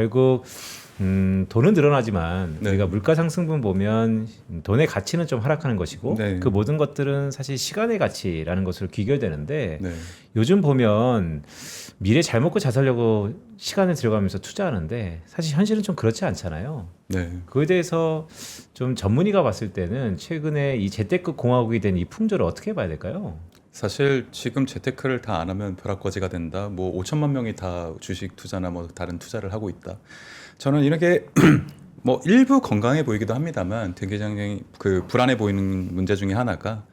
결국 음, 돈은 늘어나지만 네. 우리가 물가 상승분 보면 돈의 가치는 좀 하락하는 것이고 네. 그 모든 것들은 사실 시간의 가치라는 것으로 귀결되는데 네. 요즘 보면 미래 잘 먹고 잘 살려고 시간을 들여가면서 투자하는데 사실 현실은 좀 그렇지 않잖아요. 네. 그에 대해서 좀 전문의가 봤을 때는 최근에 이 재테크 공화국이 된 이 풍조를 어떻게 봐야 될까요? 사실 지금 재테크를 다 안 하면 벼락거지가 된다. 뭐 5천만 명이 다 주식 투자나 뭐 다른 투자를 하고 있다. 저는 이렇게 뭐 일부 건강해 보이기도 합니다만 되게 굉장히 그 불안해 보이는 문제 중에 하나가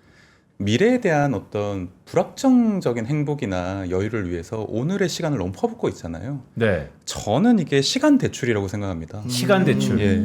미래에 대한 어떤 불확정적인 행복이나 여유를 위해서 오늘의 시간을 너무 퍼붓고 있잖아요. 네. 저는 이게 시간 대출이라고 생각합니다. 시간 대출. 예.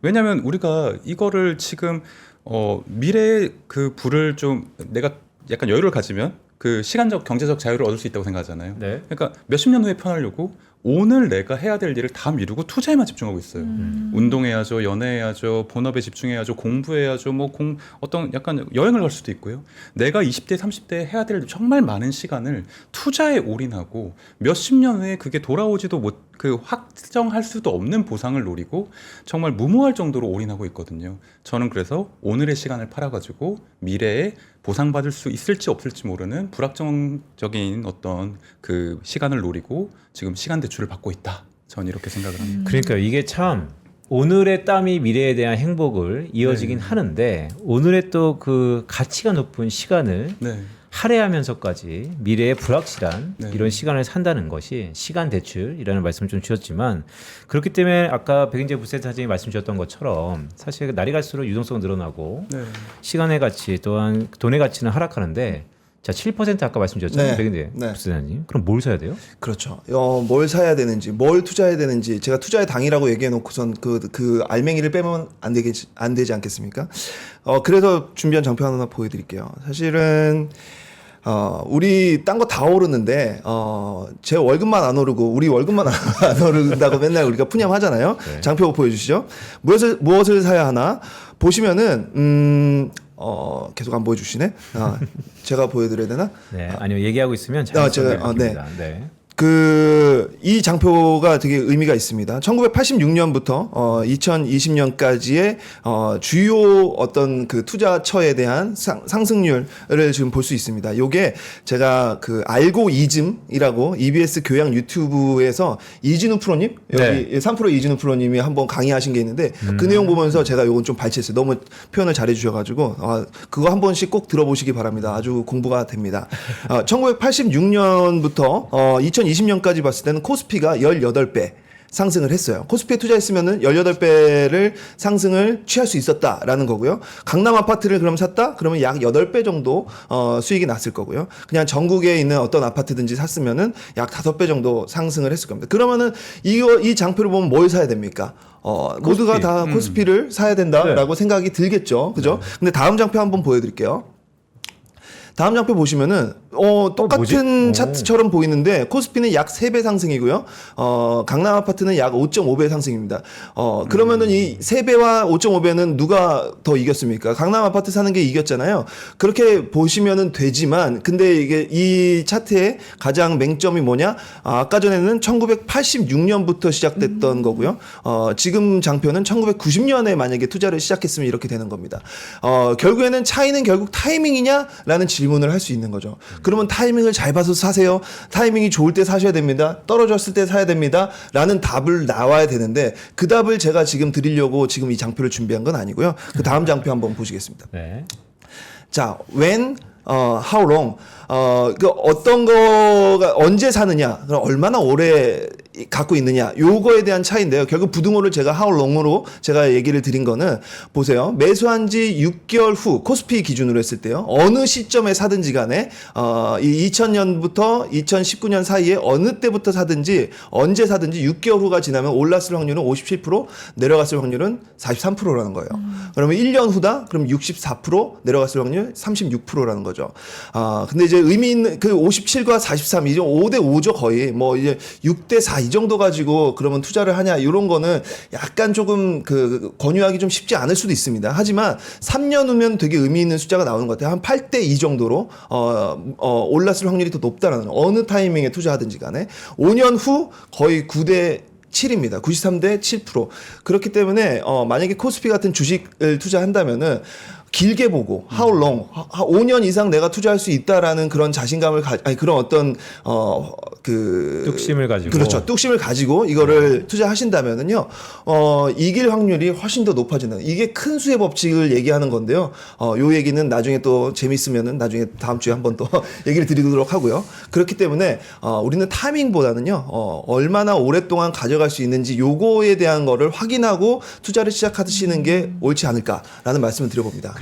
왜냐하면 우리가 이거를 지금 어 미래의 그 부를 좀 내가 약간 여유를 가지면 그 시간적 경제적 자유를 얻을 수 있다고 생각하잖아요. 네. 그러니까 몇십 년 후에 편하려고 오늘 내가 해야 될 일을 다 미루고 투자에만 집중하고 있어요. 음. 운동해야죠, 연애해야죠, 본업에 집중해야죠, 공부해야죠, 뭐 공 어떤 약간 여행을 갈 수도 있고요. 내가 20대, 30대 해야 될 정말 많은 시간을 투자에 올인하고 몇십 년 후에 그게 돌아오지도 못 그 확정할 수도 없는 보상을 노리고 정말 무모할 정도로 올인하고 있거든요. 저는 그래서 오늘의 시간을 팔아가지고 미래에 보상받을 수 있을지 없을지 모르는 불확정적인 어떤 그 시간을 노리고 지금 시간 대출을 받고 있다. 저는 이렇게 생각을 합니다. 그러니까 이게 참 오늘의 땀이 미래에 대한 행복을 이어지긴 하는데 오늘의 또 그 가치가 높은 시간을 네. 할애하면서까지 미래의 불확실한 네. 이런 시간을 산다는 것이 시간 대출이라는 말씀을 좀 주셨지만 그렇기 때문에 아까 백인재 부세타장이 말씀 주셨던 것처럼 사실 날이 갈수록 유동성은 늘어나고 네. 시간의 가치 또한 돈의 가치는 하락하는데 자 7% 아까 말씀 주셨잖아요 네. 백인재 네. 부세타장님 그럼 뭘 사야 돼요? 그렇죠. 어, 뭘 사야 되는지, 뭘 투자해야 되는지, 제가 투자의 당이라고 얘기해 놓고선 그, 그 알맹이를 빼면 안 되겠, 안 되지 않겠습니까? 어, 그래서 준비한 장표 하나 보여 드릴게요. 사실은, 어, 우리 딴 거 다 오르는데, 어, 제 월급만 안 오르고, 우리 월급만 안 오른다고 맨날 우리가 푸념하잖아요. 네. 장표 보여주시죠. 무엇을, 무엇을 사야 하나? 보시면은, 음, 어, 계속 안 보여주시네? 아, 제가 보여드려야 되나? 네 아니요 얘기하고 있으면 아, 자연스럽게 제가- 아, 네. 네. 그, 이 장표가 되게 의미가 있습니다. 1986년부터, 어, 2020년까지의, 어, 주요 어떤 그 투자처에 대한 상, 상승률을 지금 볼 수 있습니다. 요게 제가 그 알고 이즘이라고 EBS 교양 유튜브에서 이진우 프로님, 여기 네. 3프로 이진우 프로님이 한번 강의하신 게 있는데 그 내용 보면서 제가 요건 좀 발췌했어요. 너무 표현을 잘해 주셔가지고, 아, 그거 한 번씩 꼭 들어보시기 바랍니다. 아주 공부가 됩니다. 어, 1986년부터 어, 2020년까지 봤을 때는 코스피가 18배 상승을 했어요. 코스피에 투자했으면은 18배를 상승을 취할 수 있었다라는 거고요. 강남 아파트를 그럼 샀다? 그러면 약 8배 정도 어, 수익이 났을 거고요. 그냥 전국에 있는 어떤 아파트든지 샀으면은 약 5배 정도 상승을 했을 겁니다. 그러면은 이거 이 장표를 보면 뭘 사야 됩니까? 어, 모두가 다 코스피를 사야 된다라고 생각이 들겠죠. 그죠? 근데 다음 장표 한번 보여 드릴게요. 다음 장표 보시면은 어 똑같은 뭐지? 차트처럼 보이는데 코스피는 약 3배 상승이고요. 어 강남 아파트는 약 5.5배 상승입니다. 어 그러면은 이 3배와 5.5배는 누가 더 이겼습니까? 강남 아파트 사는 게 이겼잖아요. 그렇게 보시면은 되지만 근데 이게 이 차트의 가장 맹점이 뭐냐? 아, 아까 전에는 1986년부터 시작됐던 거고요. 어 지금 장표는 1990년에 만약에 투자를 시작했으면 이렇게 되는 겁니다. 어 결국에는 차이는 결국 타이밍이냐라는 질문 을 할 수 있는 거죠. 그러면 타이밍을 잘 봐서 사세요. 타이밍이 좋을 때 사셔야 됩니다. 떨어졌을 때 사야 됩니다. 라는 답을 나와야 되는데 그 답을 제가 지금 드리려고 지금 이 장표를 준비한 건 아니고요. 그 다음 장표 한번 보시겠습니다. 네. 자, when, 어, how long, 어, 그 어떤 거가 언제 사느냐, 그럼 얼마나 오래 갖고 있느냐, 요거에 대한 차이인데요. 결국 부등호를 제가 long으로 제가 얘기를 드린 거는 보세요. 매수한 지 6개월 후 코스피 기준으로 했을 때요. 어느 시점에 사든지 간에 어, 이 2000년부터 2019년 사이에 어느 때부터 사든지 언제 사든지 6개월 후가 지나면 올랐을 확률은 57%, 내려갔을 확률은 43%라는 거예요. 그러면 1년 후다? 그럼 64% 내려갔을 확률 36%라는 거죠. 아, 근데 이제 의미 있는 그 57과 43 이제 5대 5죠 거의. 뭐 이제 6대 4이 정도 가지고 그러면 투자를 하냐 이런 거는 약간 조금 그 권유하기 좀 쉽지 않을 수도 있습니다. 하지만 3년 후면 되게 의미 있는 숫자가 나오는 것 같아요. 한 8대 2 정도로 어, 어 올랐을 확률이 더 높다라는 어느 타이밍에 투자하든지 간에 5년 후 거의 9대 7입니다. 93대 7%. 그렇기 때문에 어 만약에 코스피 같은 주식을 투자한다면은 길게 보고 how long 하- 하- 5년 이상 내가 투자할 수 있다라는 그런 자신감을 가 아니 그런 어떤 어그 뚝심을 가지고 그렇죠. 뚝심을 가지고 이거를 투자하신다면은요, 어, 이길 확률이 훨씬 더 높아진다. 이게 큰 수의 법칙을 얘기하는 건데요. 어, 요 얘기는 나중에 또 재밌으면은 나중에 다음 주에 한번 또 얘기를 드리도록 하고요. 그렇기 때문에, 어, 우리는 타이밍보다는요, 어, 얼마나 오랫동안 가져갈 수 있는지 요거에 대한 거를 확인하고 투자를 시작하시는 게 옳지 않을까라는 말씀을 드려봅니다.